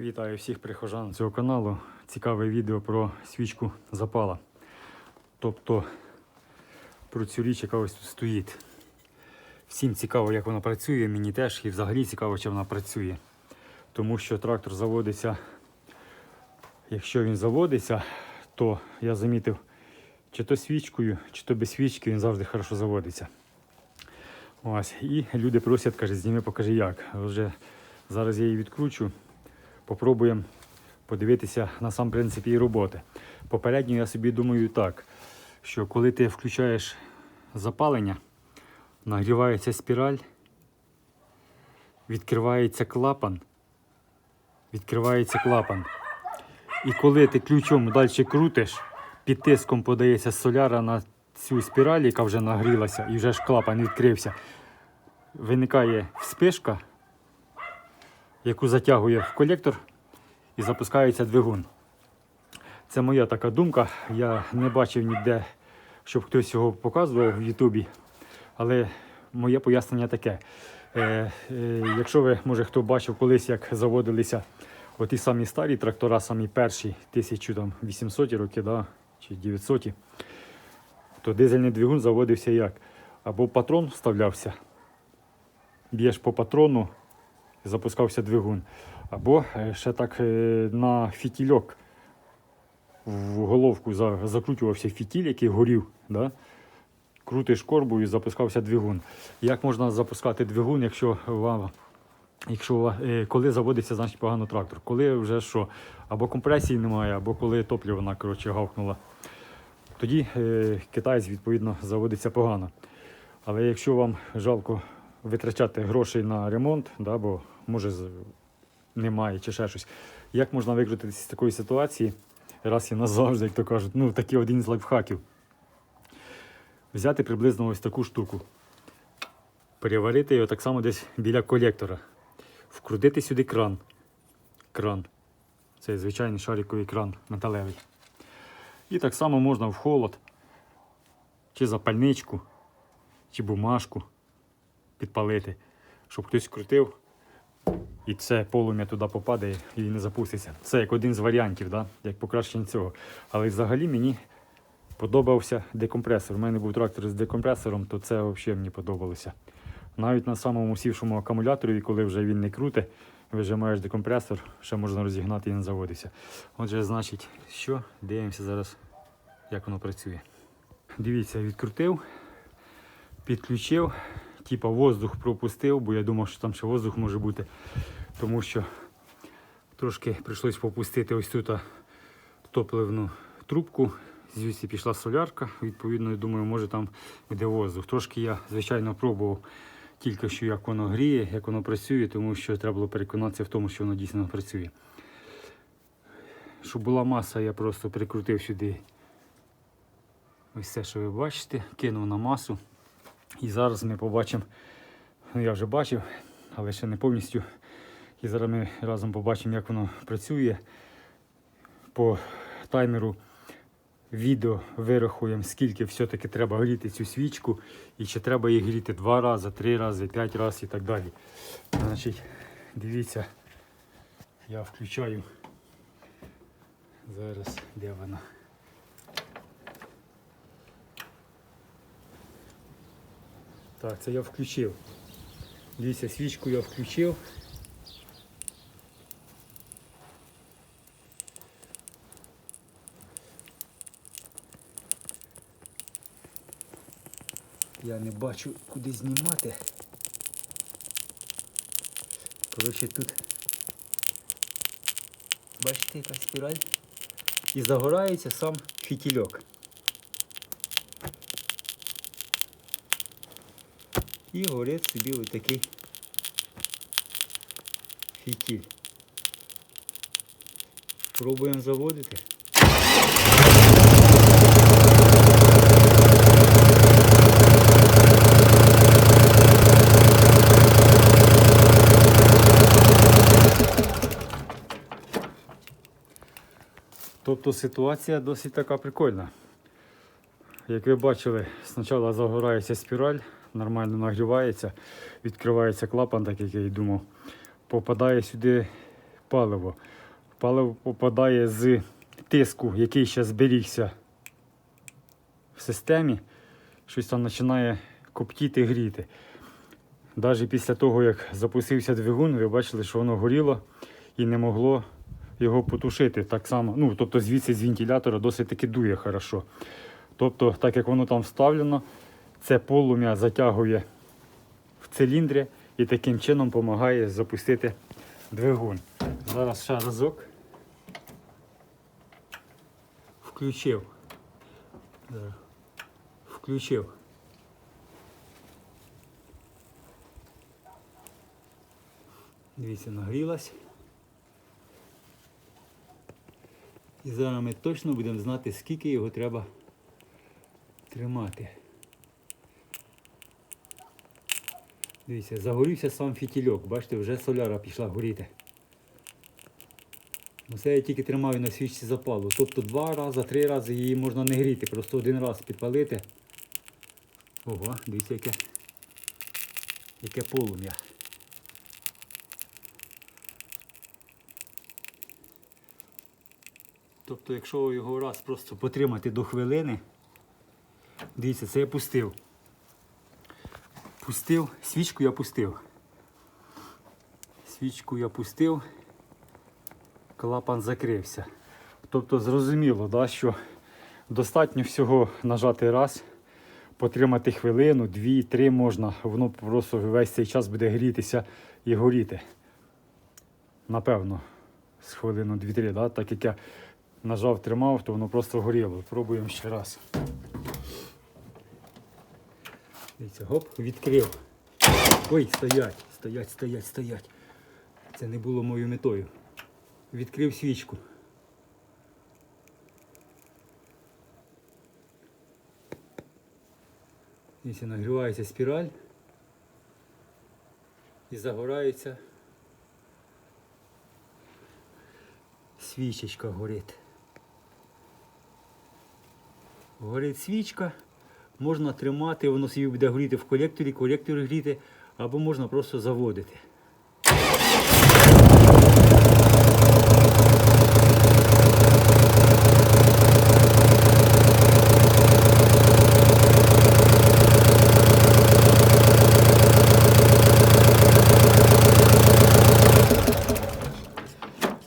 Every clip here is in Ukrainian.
Вітаю всіх прихожан цього каналу. Цікаве відео про свічку запала. Тобто про цю річ, яка ось тут стоїть. Всім цікаво, як вона працює, мені теж і взагалі цікаво, чи вона працює. Тому що трактор заводиться, якщо він заводиться, то я замітив, чи то свічкою, чи то без свічки, він завжди хорошо заводиться. Ось. І люди просять, каже, зніми, покажи як. Вже зараз я її відкручу. Попробуємо подивитися на сам принцип її роботи. Попередньо я собі думаю так, що коли ти включаєш запалення, нагрівається спіраль, відкривається клапан, відкривається клапан. І коли ти ключом далі крутиш, під тиском подається соляра на цю спіраль, яка вже нагрілася, і вже ж клапан відкрився. Виникає вспишка, яку затягує в колектор і запускається двигун. Це моя така думка. Я не бачив ніде, щоб хтось його показував в Ютубі. Але моє пояснення таке. Е, е, якщо ви, може, хто бачив колись, як заводилися оті самі старі трактора, самі перші, 1800 роки, да, чи 900, то дизельний двигун заводився як? Або патрон вставлявся, б'єш по патрону, запускався двигун. Або е, ще так е, на фітільок в головку за- закручувався фітіль, який горів. Да? Крутиш корбу і запускався двигун. Як можна запускати двигун, якщо вам. Якщо е, коли заводиться, значить погано трактор. Коли вже що, або компресії немає, або коли топливо вона коротше, гавкнула, тоді е, китаєць відповідно заводиться погано. Але якщо вам жалко витрачати грошей на ремонт, да, бо може немає чи ще щось, як можна викрутитися з такої ситуації раз і назавжди, як то кажуть, ну такий один з лайфхаків. Взяти приблизно ось таку штуку, переварити його так само десь біля колектора, вкрутити сюди кран. Кран. Це звичайний шариковий кран металевий. І так само можна в холод, чи запальничку, чи бумажку підпалити, щоб хтось крутив, і це полум'я туди попадає і не запуститься. Це як один з варіантів, да? як покращення цього. Але взагалі мені подобався декомпресор. У мене був трактор з декомпресором, то це взагалі мені подобалося. Навіть на самому сівшому акумуляторі, коли вже він не круте, вижимаєш декомпресор, ще можна розігнати і не заводиться. Отже, значить, що? Дивимося зараз, як воно працює. Дивіться, відкрутив, підключив, типа воздух пропустив, бо я думав, що там ще воздух може бути, тому що трошки прийшлось попустити ось тут топливну трубку. Звідси пішла солярка, відповідно, я думаю, може там йде воздух. Трошки я, звичайно, пробував тільки що, як воно гріє, як воно працює, тому що треба було переконатися в тому, що воно дійсно працює. Щоб була маса, я просто прикрутив сюди ось це, що ви бачите, кинув на масу. І зараз ми побачимо, ну я вже бачив, але ще не повністю. І зараз ми разом побачимо, як воно працює. По таймеру відео вирахуємо, скільки все-таки треба гріти цю свічку, і чи треба її гріти два рази, три рази, п'ять разів і так далі. Значить, дивіться, я включаю. Зараз де вона? Так, це я включив. Дивіться, свічку я включив. Я не бачу, куди знімати. Коротше, тут бачите, яка спіраль? І загорається сам фітільок. І горить собі ось такий фітіль. Пробуємо заводити. Тобто ситуація досить така прикольна. Як ви бачили, спочатку загорається спіраль, нормально нагрівається, відкривається клапан, так як я і думав. Попадає сюди паливо. Паливо попадає з тиску, який ще зберігся в системі, щось там починає коптіти, гріти. Навіть після того, як запустився двигун, ви бачили, що воно горіло і не могло його потушити. Так само, ну, тобто звідси з вентилятора досить таки дує хорошо. Тобто, так як воно там вставлено, це полум'я затягує в циліндрі і таким чином допомагає запустити двигун. Зараз ще разок. Включив. Включив. Дивіться, нагрілась. І зараз ми точно будемо знати, скільки його треба тримати. Дивіться, загорівся сам фітільок, бачите, вже соляра пішла горіти. Ну, Це я тільки тримаю на свічці запалу. Тобто два рази, три рази її можна не гріти, просто один раз підпалити. Ого, дивіться, яке, яке полум'я. Тобто, якщо його раз просто потримати до хвилини, дивіться, це я пустив. Пустив, свічку я пустив. Свічку я пустив, клапан закрився. Тобто зрозуміло, да, що достатньо всього нажати раз, потримати хвилину, дві, три можна, воно просто весь цей час буде грітися і горіти. Напевно, з хвилину дві-три, да? так як я нажав, тримав, то воно просто горіло. Пробуємо ще раз. Дивіться, гоп, відкрив. Ой, стоять, стоять, стоять, стоять. Це не було моєю метою. Відкрив свічку. Дивіться, нагрівається спіраль і загорається. Свічечка горить. Горить свічка. Можна тримати, воно собі буде горіти в колекторі, колектор гріти, або можна просто заводити.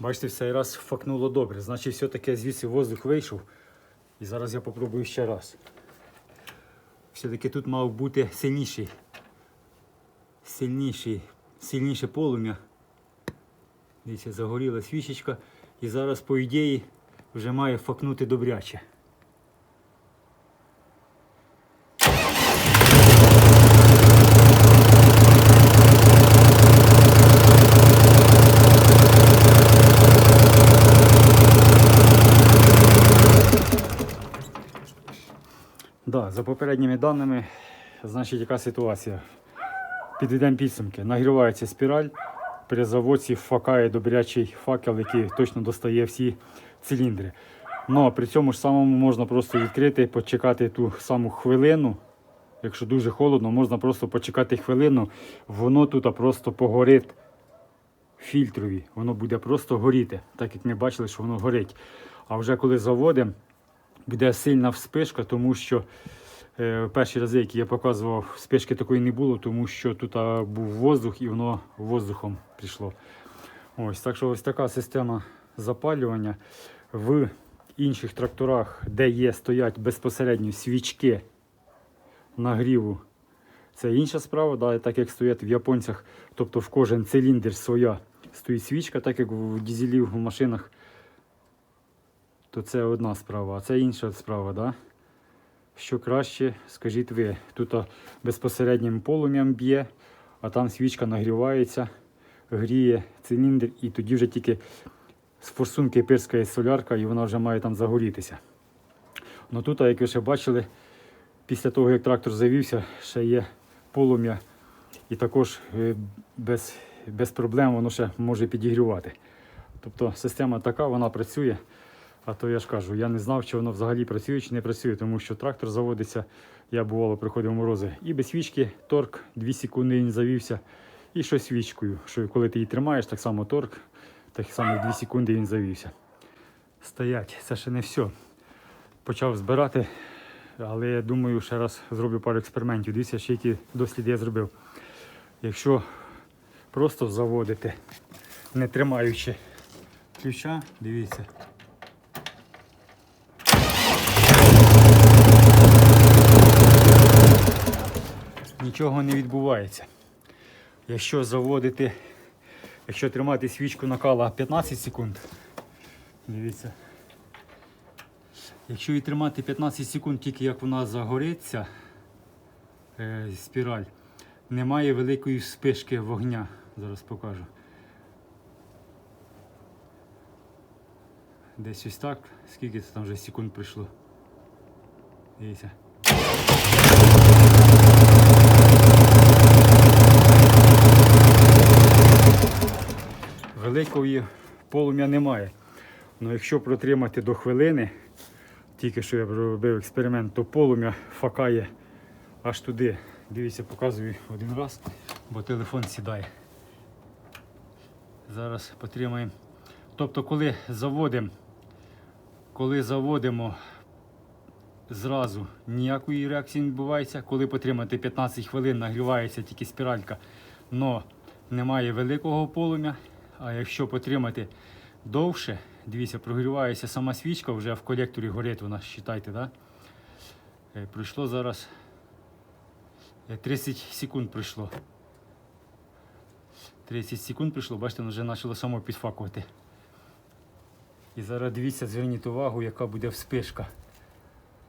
Бачите, в цей раз факнуло добре. Значить, все-таки звідси воздух вийшов. І зараз я попробую ще раз. Все-таки тут мав бути сильніший. Сильніший, сильніше полум'я. Дивіться, загоріла свічечка. І зараз, по ідеї, вже має факнути добряче. Да, за попередніми даними, значить, яка ситуація? Підведемо підсумки. Нагрівається спіраль, при заводці факає добрячий факел, який точно достає всі циліндри. Ну, при цьому ж самому можна просто відкрити, почекати ту саму хвилину. Якщо дуже холодно, можна просто почекати хвилину, воно тут просто погорить фільтрові. Воно буде просто горіти, так як ми бачили, що воно горить. А вже коли заводимо, буде сильна вспишка, тому що перші рази, які я показував, спишки такої не було, тому що тут був воздух і воно воздухом прийшло. Ось, так що ось така система запалювання. В інших тракторах, де є, стоять безпосередньо свічки нагріву. Це інша справа, да, так як стоять в японцях, тобто в кожен циліндр своя стоїть свічка, так як в дізелів в машинах то це одна справа, а це інша справа, да? Що краще, скажіть ви, тут безпосереднім полум'ям б'є, а там свічка нагрівається, гріє циліндр, і тоді вже тільки з форсунки пирскає солярка, і вона вже має там загорітися. Ну тут, як ви ще бачили, після того, як трактор завівся, ще є полум'я, і також е, без, без проблем воно ще може підігрівати. Тобто система така, вона працює. А то я ж кажу, я не знав, чи воно взагалі працює чи не працює, тому що трактор заводиться, я бувало приходив морози. І без свічки торк 2 секунди він завівся. І що свічкою. Що коли ти її тримаєш, так само торк Так само 2 секунди він завівся. Стоять, це ще не все. Почав збирати, але я думаю, ще раз зроблю пару експериментів. Дивіться, ще які досліди я зробив. Якщо просто заводити, не тримаючи ключа, дивіться. Нічого не відбувається. Якщо заводити, якщо тримати свічку накала 15 секунд, дивіться. Якщо її тримати 15 секунд, тільки як вона загориться, е, спіраль, немає великої вспишки вогня. Зараз покажу. Десь ось так. Скільки це там вже секунд прийшло? Дивіться. Великої полум'я немає. Але якщо протримати до хвилини, тільки що я робив експеримент, то полум'я факає аж туди. Дивіться, показую один раз, бо телефон сідає. Зараз потримаємо. Тобто, коли заводимо, коли заводимо зразу ніякої реакції не відбувається. Коли потримати 15 хвилин, нагрівається тільки спіралька, но немає великого полум'я. А якщо потримати довше, дивіться, прогрівається сама свічка, вже в колекторі горить вона, вважайте, да? Е, Пройшло зараз е, 30 секунд пройшло. 30 секунд пройшло, бачите, воно вже почало само підфакувати. І зараз дивіться, зверніть увагу, яка буде вспишка.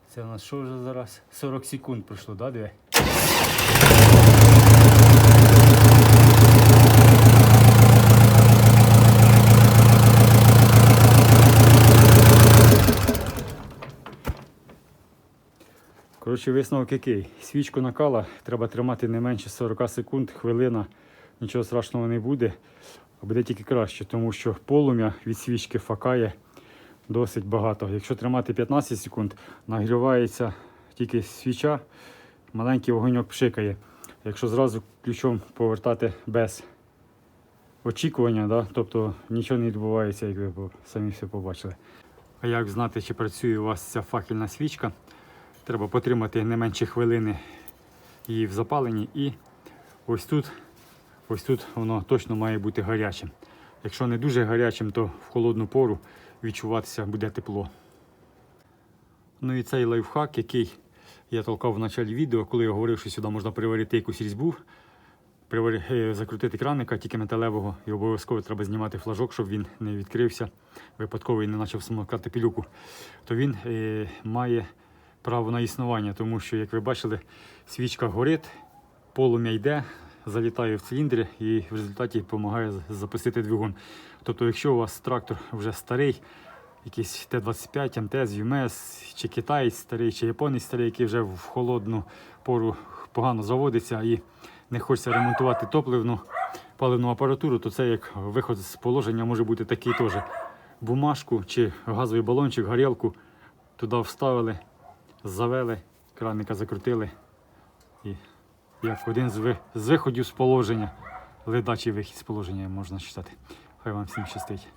Це у нас що вже зараз? 40 секунд пройшло, да, диви? Коротше, висновок який? Свічку накала треба тримати не менше 40 секунд, хвилина, нічого страшного не буде, а буде тільки краще, тому що полум'я від свічки факає досить багато. Якщо тримати 15 секунд, нагрівається тільки свіча, маленький вогоньок пшикає. Якщо зразу ключом повертати без очікування, да, тобто нічого не відбувається, як ви самі все побачили. А як знати, чи працює у вас ця факельна свічка? Треба потримати не менше хвилини її в запаленні і ось тут, ось тут воно точно має бути гарячим. Якщо не дуже гарячим, то в холодну пору відчуватися буде тепло. Ну і цей лайфхак, який я толкав в началі відео, коли я говорив, що сюди можна приварити якусь різьбу, е, закрутити краника тільки металевого, і обов'язково треба знімати флажок, щоб він не відкрився випадково і не почав смокати пілюку, то він е, має право на існування, тому що, як ви бачили, свічка горить, полум'я йде, залітає в циліндри і в результаті допомагає запустити двигун. Тобто, якщо у вас трактор вже старий, якийсь Т-25, МТС, ЮМС, чи китаєць старий, чи японець старий, який вже в холодну пору погано заводиться і не хочеться ремонтувати топливну паливну апаратуру, то це як виход з положення може бути такий теж. Бумажку чи газовий балончик, горілку туди вставили, завели, краника закрутили. І як один з, ви- з виходів з положення, ледачий вихід з положення можна читати. Хай вам всім щастить.